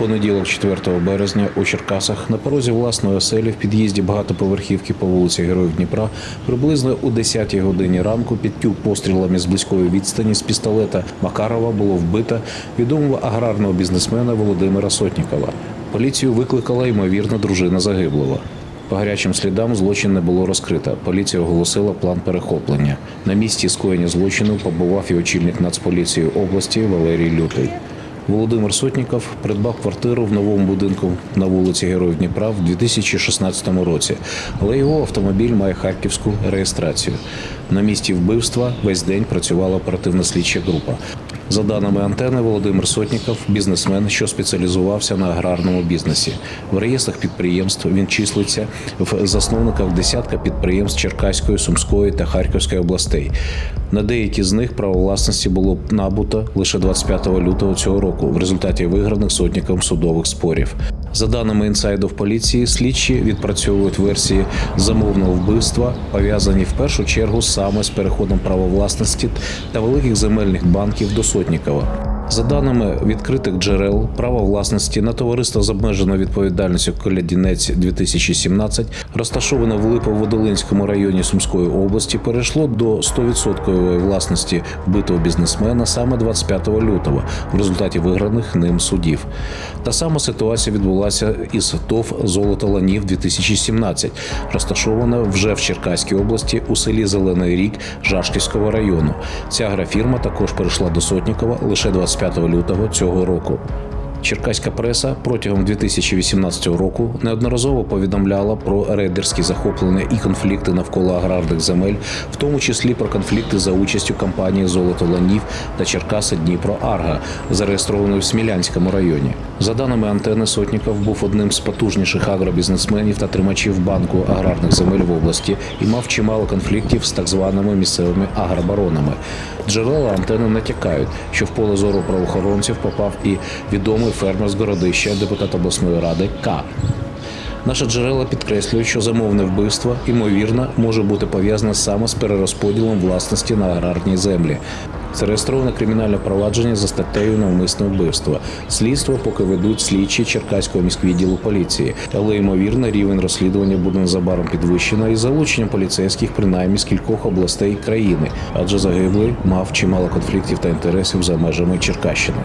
понеділок, 4 березня, у Черкасах на порозі власної оселі в під'їзді багатоповерхівки по вулиці Героїв Дніпра приблизно у 10 годині ранку під тюк пострілами з близької відстані з пістолета Макарова було вбито відомого аграрного бізнесмена Володимира Сотнікова. Поліцію викликала ймовірно дружина загиблого. По гарячим слідам злочин не було розкрито. Поліція оголосила план перехоплення. На місці скоєння злочину побував і очільник Нацполіції області Валерій Лютий. Володимир Сотніков придбав квартиру в новому будинку на вулиці Героїв Дніпра в 2016 році, але його автомобіль має харківську реєстрацію. На місці вбивства весь день працювала оперативна слідча група. За даними антени, Володимир Сотніков бізнесмен, що спеціалізувався на аграрному бізнесі. В реєстрах підприємств він числиться в засновниках десятка підприємств Черкаської, Сумської та Харківської областей. На деякі з них право власності було набуто лише 25 лютого цього року в результаті виграних сотником судових спорів. За даними інсайдов поліції, слідчі відпрацьовують версії замовного вбивства, пов'язані в першу чергу саме з переходом права власності та великих земельних банків до Сотнікова. За даними відкритих джерел, право власності на товариство з обмеженою відповідальністю Колядінець 2017, розташоване в Липово-Водолинському районі Сумської області, перейшло до 100% власності вбитого бізнесмена саме 25 лютого в результаті виграних ним судів. Та сама ситуація відбулася із ТОВ Золото Ланів 2017, розташована вже в Черкаській області у селі Зелений Рік Жашківського району. Ця агрофірма також перейшла до Сотнікова лише 25 лютого цього року. Черкаська преса протягом 2018 року неодноразово повідомляла про рейдерські захоплення і конфлікти навколо аграрних земель, в тому числі про конфлікти за участю компанії Золото Ланів та Черкаси Дніпро Арга, зареєстрованої в Смілянському районі. За даними антени, Сотніков був одним з потужніших агробізнесменів та тримачів банку аграрних земель в області і мав чимало конфліктів з так званими місцевими агробаронами. Джерела антени натякають, що в поле зору правоохоронців попав і відомий фермер з городища, депутат обласної ради К. Наші джерела підкреслюють, що замовне вбивство, ймовірно, може бути пов'язане саме з перерозподілом власності на аграрній землі. Зареєстроване кримінальне провадження за статтею навмисне вбивство. Слідство поки ведуть слідчі Черкаського міськвідділу поліції, але ймовірно рівень розслідування буде незабаром підвищено із залученням поліцейських принаймні з кількох областей країни, адже загиблий мав чимало конфліктів та інтересів за межами Черкащини.